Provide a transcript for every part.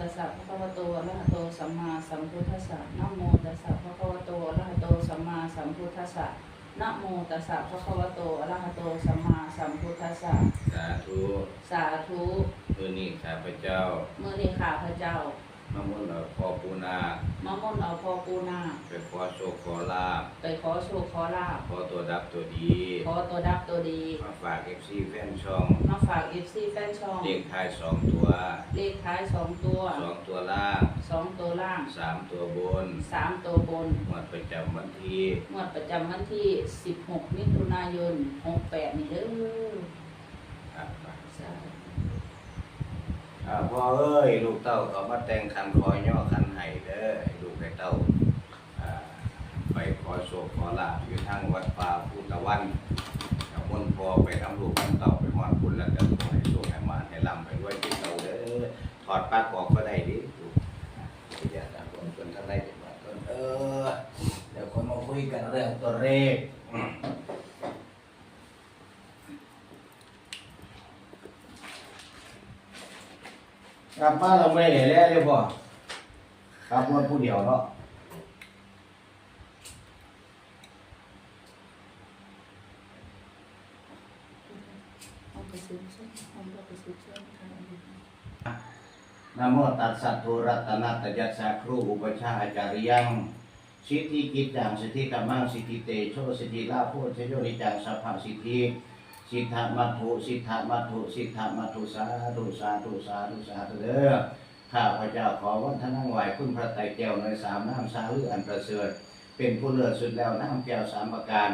ตัสสะภะคะวะโตอะระหะโตสัมมาสัมพุทธัสสะนะโมตัสสะภะคะวะโตอะระหะโตสัมมาสัมพุทธัสสะนะโมตัสสะภะคะวะโตอะระหะโตสัมมาสัมพุทธัสสะสาธุ สาธุ มือนี้ข้าพเจ้า เมื่อนี้ข้าพระเจ้า มะมุนเอาพ่อปูนามาม่อนเอาพ่อปูนา ไปขอโชคขอลาบไปขอโชคขอลาบขอตัวดับตัวดี ขอตัวดับตัวดี มาฝากเอฟซีแฟนช่องมาฝากเอฟซีแฟนช่องเลขท้ายสองตัว เลขท้ายสองตัวสองตัวล่างสองตัวล่างสามตัวบนสามตัวบนงวดประจำวันที่งวดประจำวันที่16มิถุนายน68นี่เด้ออะสาธุอ่า พ่อเอ้ยลูกเต้าเขามาแต่งคันคอยย่อคันไห้เด้อลูกให้เต้าอ่าไปขอโชคขอลาบอยู่ทางวัดป่าพุทธวันเอามนต์พอไปทำลูกทำเต้าไปฮอดคุณแล้วก็ขอให้โชคให้มาให้ลำไปด้วยที่เต้าเด้อถอดปลั๊กออกก็ได้ดิลูกอ่ย่าตามคนคนท่านได้เป็นว่าตนเออเดี๋ยวคนมาคุยกันเรื่องตัวเลข กลับบ้านเราไม่ได้แล้วเลยพ่อกลับรถผู้เดียวเนาะเอาไปซื้อเสื้อเอาไปซื้อเสื้อค่ะนะโมตัสสะทุรัตนัตยัสสะครูอุปชาอาจาริยังสิทธิกิจจังสิทธิกรรมังสิทธิเตโชสิทธิลาโพชโยนิจังสัพพสิทธิ สิทธามัตถุสิทธามัตถุสิทธามัตถุสาธุสาธุสาธุสาธุเด้อข้าพระเจ้าขอวันทนังไหวคุณพระไตรแก้วในสามน้ำสาลืออันประเสริฐเป็นผู้เลือดสุดแล้วน้ำแก้วสามประการ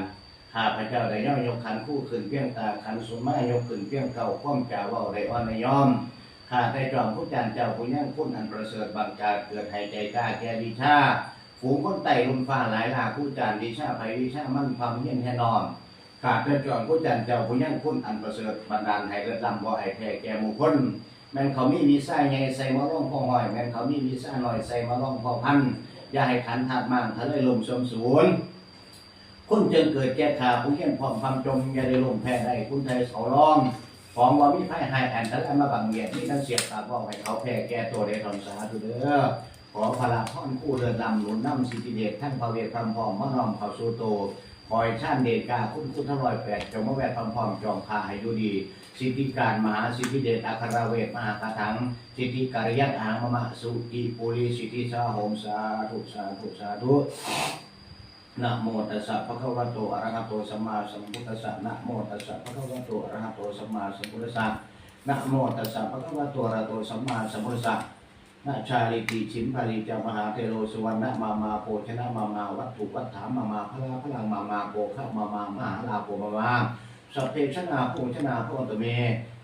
ข้าพระเจ้าได้ย่อยกขันคู่ขึ้นเพียงตาขันสุมายกขึ้นเพียงเก่าข้อมจ่าว่าได้อ่อนในยอมข้าได้จอมผู้จานเจ้าผู้ยังคุณอันประเสริฐบางการเกิดให้ใจกล้าแก่วิชาฝูงคนไต่ลุมฟ้าหลายหลากผู้จานวิชาไผวิชามั่นความเย็นแน่นอน ข้าได้จอมผู้จานเจ้าผู้ยังคุณอันประเสริฐบันดาลให้เกิดลำบ่ให้แพ้แก่หมู่คนแม่นเขามีวีซ่าใหญ่ใส่มาล่องพ่อหอย แม่นเขามีวีซ่าหน่อยใส่มาล่องพ่อพันอย่าให้ขันทัดมั่งทะเลลมสมศูนย์คุณจึงเกิดแก่ขาผู้เยี่ยมพร้อมความจมอย่าได้ลงแพ้ได้คุณไทยเขาร้องของว่ามีไพ่หายแอนทั้งมาบังเงียดมีทั้งเสียบตาบอกให้เขาแพ้แก่ตัวได้ทำสาธุเด้อขอพระพ่อนคู่เดินลำหนุนน้ำสิทธิเดชทั้งพระเวทพรพร้อมมะนอมเขาสูโต คอยชาติเดชกาคุณคุณทรอยแปดจงมาแวดพรพร้อมจอมพาให้ดูดี สิทธิการมหาสิทธิเดชอัครเวทมหากถัง สิทธิการยัตอางมะมะสุติปุริสิทธิสาโหมสาธุสาธุสาธุนะโมตัสสะภะคะวะโตอะระหะโตสัมมาสัมพุทธัสสะนะโมตัสสะภะคะวะโตอะระหะโตสัมมาสัมพุทธัสสะนะโมตัสสะภะคะวะโตอะระหะโตสัมมาสัมพุทธัสสะ นะชาลิติชิมพาลิจามหาเทโลสุวรรณมามาโพชนะมามาวัตถุวัฏฐามามาพลาพลังมามาโกขะมามามหาลาโภมามาสัพเพชนะภูชนะโพตเม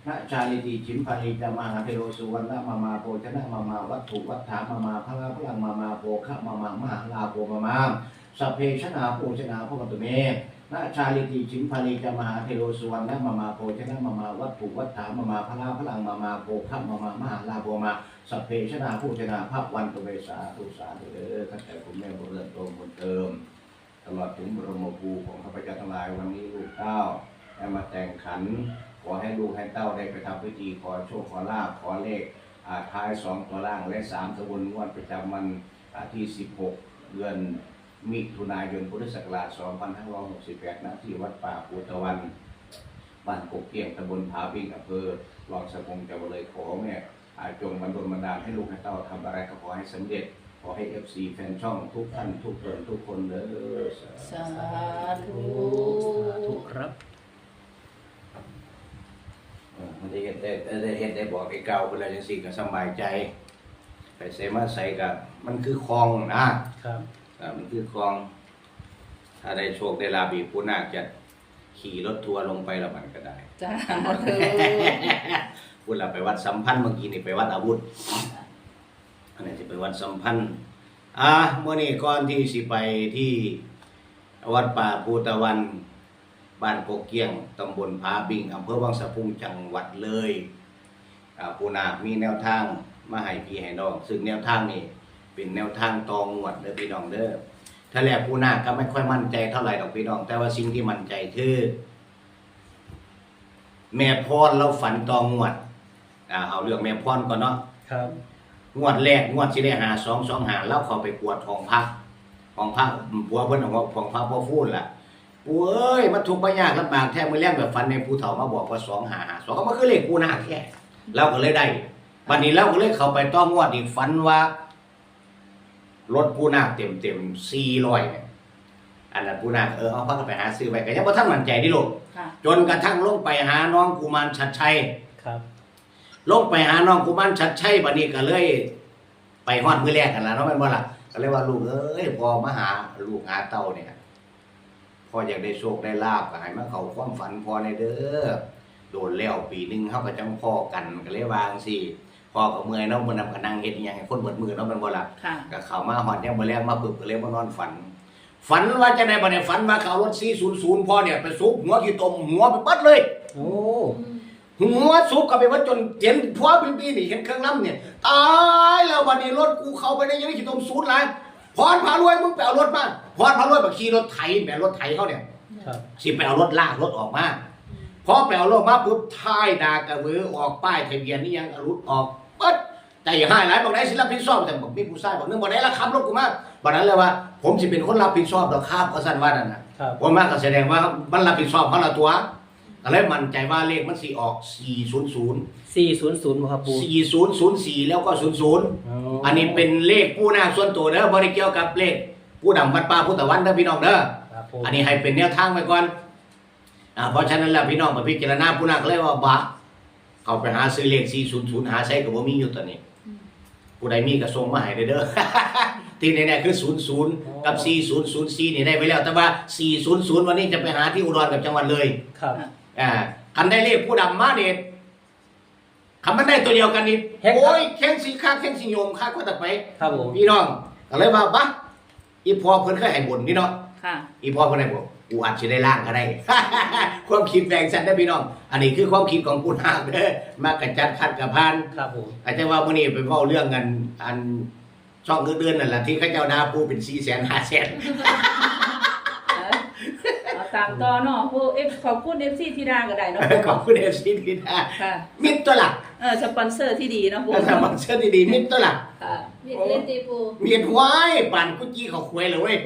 นะชาลิติชิมพาลิจามหาเทโลสุวรรณมามาโพชนะมามาวัตถุวัฏฐามามาพลาพลังมามาโกขะมามามหาลาโภมามาสัพเพชนาโภชนาพตเม นาชาลิติชิมพาลีจามหาเทโลสุวรรณมามาโภชนะมามาวัตถุวัฏฐามามาพลาพลังมามาโภคะมามามหาลาโภมาสัพเพชนาโภชนาภาพวันตุเวสาธุสาเด้อข้าแต่คุณแม่บุญเรือนโตบุญเติม ตลอดถึงบรมครูของข้าพเจ้าทั้งหลายวันนี้ลูกเต้าได้มาแต่งขัน ขอให้ลูกให้เต้าได้ไปทำพิธีขอโชคขอลาภขอเลขท้ายสองตัวล่างและสามตัวบนงวดประจำวันอาที่สิบหกเดือน มิถุนายนพุทธศักราช 2568ณที่วัดป่าปูตะวัน บ้านกกเกียงตำบลผาปิงอำเภอรองสะพงจังหวัดเลยขอแม่อาจงบันดลบันดาให้ลูกให้เต้าทำอะไรก็ขอให้สำเร็จ ขอให้เอฟซีแฟนช่องทุกท่านทุกคนทุกคนเด้อสาธุถูกครับเออมันได้เห็นได้ได้เห็นได้บอกไอ้เก่าเป็นอะไรจังสิก็สบายใจ ไปเสมาใส่กับมันคือคลองนะครับ มันคือคลอง ถ้าได้โชคได้ลาบีผู้นาคจะขี่รถทัวร์ลงไปละมันก็ได้จ้าธุพูดเราไปวัดสัมพันธ์เมื่อกี้นี่ไปวัดอาวุธอันนี้จะไปวัดสัมพันธ์อะเมื่อนี้ก่อนที่สิไปที่วัดป่าภูตะวันบ้านโกเกียงตำบลผาบิงอำเภอวังสะพุงจังหวัดเลยอ่าปูนาคมีแนวทางมาให้พี่ให้น้อง ซึ่งแนวทางนี่ เป็นแนวทางตองงวดเด้อพี่น้องเด้อถ้าแรกปูนาคก็ไม่ค่อยมั่นใจเท่าไหร่ดอกพี่น้อง แต่ว่าสิ่งที่มั่นใจคือ แม่พรเราฝันตองงวดอ่าเอาเรื่องแม่พรก่อนเนาะครับ งวดแรกงวดสิได้หาสองสองหาแล้วเขาไปกวดของพระของพระผัวเพิ่นของของพระพ่อพูดล่ะปูเอ้ยมันทุกข์บ่ยากลำบากแท้มื้อแรกแบบฟันในผู้เฒ่ามาบอกว่าสองหาหาสองก็มันคือเลขปูนาคแค่เราก็เลยได้วันนี้เราก็เลยเข้าไปต้องงวดอีกฝันว่า รถปูนาคเต็มเต็มสี่ร้อยเนี่ยอันนั้นปูนาคเออเอาพักกันไปหาซื้อไปก็ยังบ่ทันมั่นใจดิลูกค่ะ จนกระทั่งลงไปหาน้องกุมารชัดชัยครับ ลงไปหาน้องกุมารชัดชัยบัดนี้ก็เลย ไปฮอดมื้อแรกกันแล้วเนาะแม่นบ่ล่ะก็เลยว่าลูกเอ้ยพอมาหาลูกหาเต้าเนี่ยพ่ออยากได้โชคได้ลาบก็ให้มาเข้าความฝันพ่อในเด้อโดนแล้วปีหนึงเฮาก็จังพ่อกันก็เลยวาจั่งสิ พ่อก็เมื่อยเนาะบ่นำก็นั่งเฮ็ดอีหยังให้คนเบิดมือเนาะแม่นบ่ล่ะค่ะ ก็เข้ามาฮอดยามมื้อแรกมาปึ๊บก็เลยมานอนฝัน ฝันว่าจะได้บ่ได้ฝันว่าเขาเอารถ400พ่อเนี่ยไปซุบหัวขี้ตมหัวไปเบิดเลย โอ้ หัวซุกเข้าไปว่าจนเจ็นพัวเป็นปีนี่เห็นเครื่องน้ำเนี่ยตายแล้ววันนี้รถกูเข้าไปในยังไม่ขีดตมศูนย์ล้านพรพารวยมึงไปเอารถมาพรพารวยมาขี่รถไถแหมรถไถเขาเนี่ย ครับ สิไปเอารถลากรถออกมาพอไปเอารถมาปุ๊บท้ายดากระเบือออกป้ายทะเบียนนี่ยังรุดออกปั๊ด ใจให้หลายบอกได้สิรับผิดชอบแต่บอกมีผู้ชายบอกนึงบอกได้ละครับรถกูมาบอกนั้นเลยว่า ผมสิเป็นคนรับผิดชอบดอกครับก็สั่นว่านั่นนะครับผมมาก็แสดงว่ามันรับผิดชอบเขาละตัวก็เลยมั่นใจว่าเลขมันสิออก 400สี่ศูนย์ศูนย์ครับปู4004 แล้วก็ 00 อันนี้เป็นเลขผู้หน้าส่วนตัวเด้อบ่ได้เกี่ยวกับเลขผู้ดำวัดป่าผู้ตะวันเด้อพี่น้องเด้อครับผมอันนี้ให้เป็นแนวทางไว้ก่อนอ่าเพราะฉะนั้นแล้วพี่น้องมาพิจารณาผู้นักเลยว่าบะเขาไปหาซื้อเลข400หาใช้ก็บ่มีอยู่ตอนนี้ ผู้ใดมีก็ส่งมาให้ได้เด้อ ที่แน่ๆคือ00กับ4004นี่ได้ไปแล้ว แต่ว่า400วันนี้จะไปหาที่อุดรกับจังหวัดเลยครับอ่าคันได้เลขผู้ดำมาเนี่ยคำมันได้ตัวเดียวกันนี่เฮ็ดครับ โอ้ยแข้งสีข้างแข้งสีโยมข้างก็ตัดไป ครับผม พี่น้องก็เลยว่าบะอีพอเพิ่นเคยให้บ่นพี่น้อง ค่ะ อีพอเพิ่นให้บ่นกูอาจสิได้ล่างก็ได้ ความคิดแบ่งสันได้อพี่น้อง อันนี้คือความคิดของผู้นาคเด้อมากระจัดขัดกับพานครับผมอาจจะว่ามื้อนี้ไปเว้าเรื่องกันอันช่องอื่นๆนั่นแหละที่เขาเจ้าดาปูเป็น4 0 0 0 0 5 0 0 0เอาตามต่อเนาะผู้เอฟขอบคุณเอฟซีที่ดาก็ได้เนาะขอบคุณ FC ที่ดาค่ะมิตรตัวหลักเออสปอนเซอร์ที่ดีเนาะผู้ถ้าสมัครเชื่อดีๆมิตรตัวหลักค่ะมีเล่นตีปูเมียนหวายปั่นกุจี้เขาควยเลยเว้ย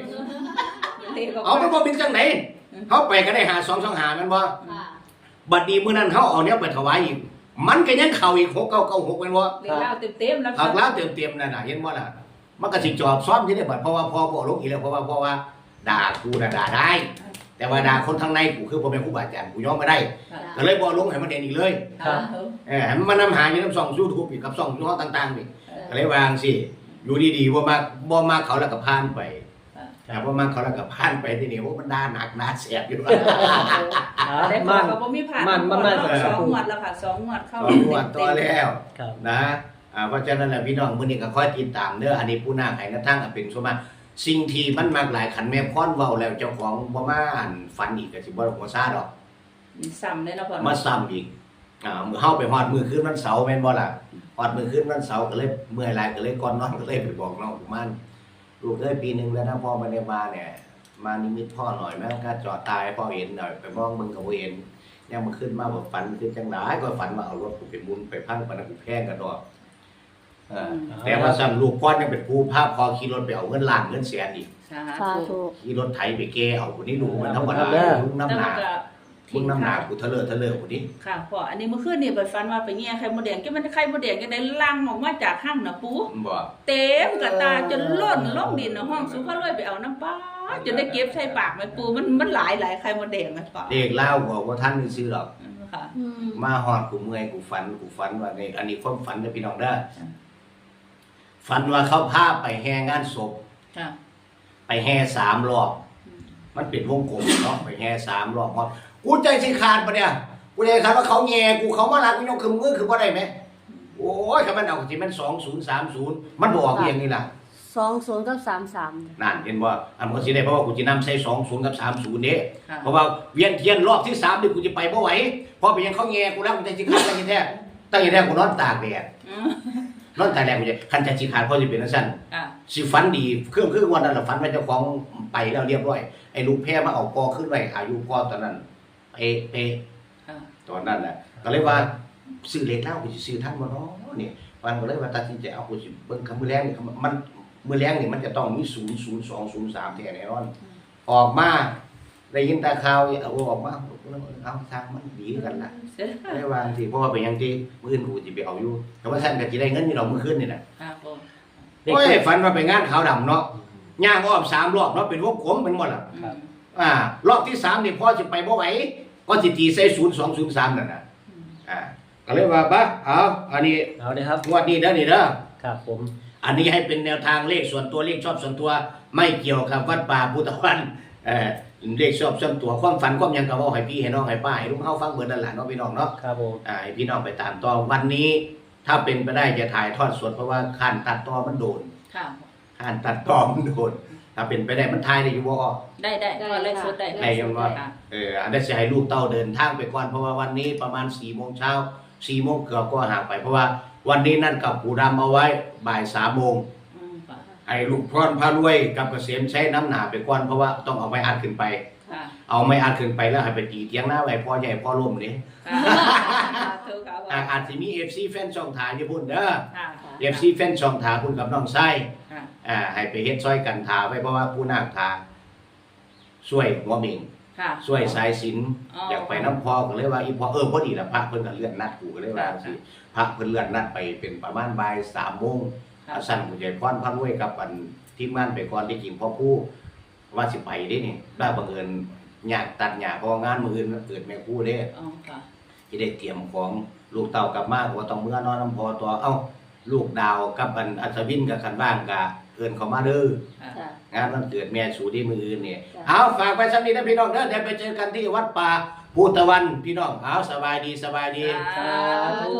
เลขเอามันบ่เป็นจังไหนเขาไปก็ได้หาสองสองหามันบ่ค่ะบัดนี้มื้อนั้นเขาเอาเนี้ยไปถวายอีก มันก็ยังเข้าอีกหกเก้าเก้าหกเป็นบ่เลขเล่าเต็มๆแล้วหักแล้วเต็มๆนั่นน่ะเห็นบ่ล่ะมันก็สิจอบซ้อมที่ได้บัดเพราะว่าพ่อบ่ลงอีกแล้วเพราะว่าเพราะว่าด่ากูน่ะด่าได้ แต่ว่าด่าคนทางในกูคือบ่เป็นครูบาอาจารย์กูยอมไม่ได้ค่ะก็เลยบ่ลงให้มันเด่นอีกเลยค่ะเออให้มันมานำหาอยู่นำช่อง YouTube อีกกับช่องยี่ห้อต่างๆนี่ก็เลยวางสิอยู่ดีๆบ่มาบ่มาเขาแล้วก็ผ่านไป แต่ว่ามันเขาแล้วก็ผ่านไปที่นี่ว่ามันด่าหนักด่าแสบอยู่อ่า ได้ขอมันกับบ่มีผ่านมันมันมัน สองงวดแล้วค่ะสองงวดเข้าสองงวดตัวแล้วครับ นะอ่าเพราะฉะนั้นแหละพี่น้องมื้อนี้ก็คอยติดตามเด้ออันนี้ผู้นาคให้กระทั่งก็เป็นสมมาสิ่งที่มันมากหลายขันแม่พรเว้าแล้วเจ้าของบ่มาอ่านฝันอีกก็สิบ่หัวซาดอก ซ้ำเลยเนาะพ่อมาซ้ำอีกอ่ามื้อเฮาไปฮอดมื้อคืนวันเสาร์แม่นบ่ล่ะฮอดมื้อคืนวันเสาร์ก็เลยเมื่อยหลายก็เลยก่อนนอนก็เลยไปบอกน้องกุมาร ลูกเอ้ยปีหนึงแล้วนะพ่อบ่ได้มาเนี่ย มานิมิตพ่อหน่อยแม่ก็จอดตายให้พ่อเห็นหน่อยไปมองมึงก็บ่เห็นยังมาขึ้นมาบอกฝันขึ้นจังไดก็ฝันว่าเอารถกูไปหมุนไปพังปานนั้นกูแพงกันดอกเออแต่ว่าซ้ำลูกก้อนยังเป็นผู้ภาพพอขี่รถไปเอาเงินล้านเงินแสนอีกสาสาธุ ธุขี่รถไถไปแกเอาคนนี้ดูมันธรรมดามึงน้ำหนา แต่ มึงน้ำหนากูเทะเลอะทะเลอะคนนี้ค่ะพ่ออันนี้เมื่อคืนนี่ไปฟันว่าไปแง่ไข่มดแดงก็มันไข่มดแดงก็ได้ลังออกมาจากห้างน่ะปูมันบอกเต็มกระตาจนล้นลงดินในห้องสุภาพรวยไปเอาน้ำปลาจนได้เก็บใส่ปากแม่ปูมันมันหลายหลายไข่มดแดงนะพ่อเด็กเล่าบอกว่าท่านมีซื้อหรอกค่ะ อืมมาหอดกูเมื่อยกูฝันกูฝันว่าในอันนี้ความฝันนะพี่น้องเด้อฝันว่าเขาพาไปแห่งานศพ ค่ะไปแห่สามรอบ มันเป็นวงกลมเนาะไปแห่สามรอบฮอด กูใจสิขาดปะเนี่ย กูใจขาดว่าเขาแง่กูเขามาลักกูยกขึ้นมือคือบ่ได้ไหมโอ้ยถ้ามันเอาสิมันสองศูนย์สามศูนย์มันบอกอหย่างนี้ล่ะสองศูนย์กับสามสามนั่นเห็นว่าอันมันก็สิได้เพราะว่ากูจะนำใส่สองศูนย์กับสามศูนย์เด้ค่ะเพราะว่าเวียนเทียนรอบที่สามนี่กูจะไปบ่ไหวเพราะเป็นหยังเขาแง่กูแล้วกูใจสิขาดตั้งแต่แท้ตั้งแต่แท้กูนอนตากแดดอืมนอนตากแดดกูจะคันใจสิขาดเพราะสิเป็นจังซั่นค่ะสิฝันดีเครื่องเครื่องวันนั้นละฝันว่าเจ้าของไปแล้วเรียบร้อยไอ้ลูกแพรมาเอากอขึ้นไว้อายุพ่อตอนนั้น เป๊ะเป๊ะค่ะตอนนั้นแหละก็เลยว่าซื้อเล็กเล่ากูจะซื้อท่านบ่เนาะนี่วันก็เลยว่าตัดสินใจเอากูสิเบิ่งคำมือแรงนี่มันมือแรงนี่มันจะต้องมีศูนย์ศูนย์สองศูนย์สามแท้แน่นอน ออกมาได้ยินแต่ข่าวเอาออกมาเอาทางมันดีกันล่ะ เสร็จได้วางสิเพราะว่าเป็นหยังที่มื้ออื่นกูสิไปเอาอยู่แต่ว่าท่านก็สิได้เงินอยู่ดอกมื้อคืนนี่น่ะครับผมเด็กโอ้ยฝันว่าไปงานขาวดำเนาะย่างอ้อมสามรอบเนาะเป็นวงกลมเป็นหมดล่ะครับอ่ารอบที่สามนี่พ่อจะไปบ่ไหว ก็สิตีใส่ศูนย์สองศูนย์สามนั่นน่ะอ่าก็เลยว่าบะเอาอันนี้เอาเลยครับงวดนี้เด้อนี่เด้อครับผม อันนี้ให้เป็นแนวทางเลขส่วนตัวเลขชอบส่วนตัว ไม่เกี่ยวกับวัดป่าพุทธวันเอ่อเลขชอบส่วนตัวความฝันความหยังก็เว้าให้พี่ให้น้องให้ป้าให้ลุงเฮาฟังเบิดนั่นล่ะเนาะพี่น้องเนาะครับผมอ่าให้พี่น้องไปตามต่อวันนี้ ถ้าเป็นไปได้จะถ่ายทอดสดเพราะว่าขั้นตัดต่อมันโดนค่ะขั้นตัดต่อมันโดน ถ้าเป็นไปได้มันถ่ายได้อยู่บ่ได้ได้พอเลขสุดได้ได้ ยังว่า ค่ะเอออันนี้จะให้ลูกเต้าเดินทางไปก่อนเพราะว่าวันนี้ประมาณ4ี่โมงเช้าสี่โมงเกือบก็ห่างไป เพราะว่าวันนี้นั่นกับปู่ดำเอาไว้บ่ายสามโมงอืมค่ะไอ้ลูกพรพารวยกับเกษมใช้น้ำหนาไปก่อนเพราะว่าต้องเอาไม้อัดขึ้นไป ค่ะเอาไม้อัดขึ้นไปแล้วให้ไปตีเทียงหน้าไว้พ่อใหญ่พ่อร่มนี่ค่ะถูกครับผมอ่าอาจจะมี FC แฟนช่องถ่ายอยู่พุ่นเด้อ ค่ะ FC แฟนช่องถ่ายพุ่นกับน้องไส้ค่ะอ่าให้ไปเฮ็ดซอยกันถ่าไว้เพราะว่าผู้นาคถ่าช่วยหัวหมิงค่ะ ช่วยสายสินอ๋อออยากไปน้ำพอก็เลยว่าอีพอเออพอดีละพระเพิ่นก็เลื่อนนัดกูก็เลยว่าสิพระเพิ่นเลื่อนนัดไปเป็นประมาณบ่ายสามโมงค่ะ อาสั่นผู้ใหญ่พรพันรวยกับอันทีมงานไปก่อนที่จริงพ่อผู้ว่าสิไปเด้นี่ได้บังเอิญอยากตัดหญ้าเพองานมื้ออื่นมันเกิดแม่ผู้เด้ อ๋อค่ะสิได้เตรียมของลูกเต้ากลับมาก็ต้องเมื่อนอนน้ำพอตัวเอ้า ลูกดาวกับอันอัศวินกับคันบ้างก็เอิ้นเขามาเด้อค่ะจ้ะ งานวันเกิดแม่สูที่มืออื่นเนี่ยจ้ะ เอาฝากไปสักนิดนะพี่น้องเด้อเดี๋ยวไปเจอกันที่วัดป่าภูตะวันพี่น้องเอาสบายดีสบายดี สาธุ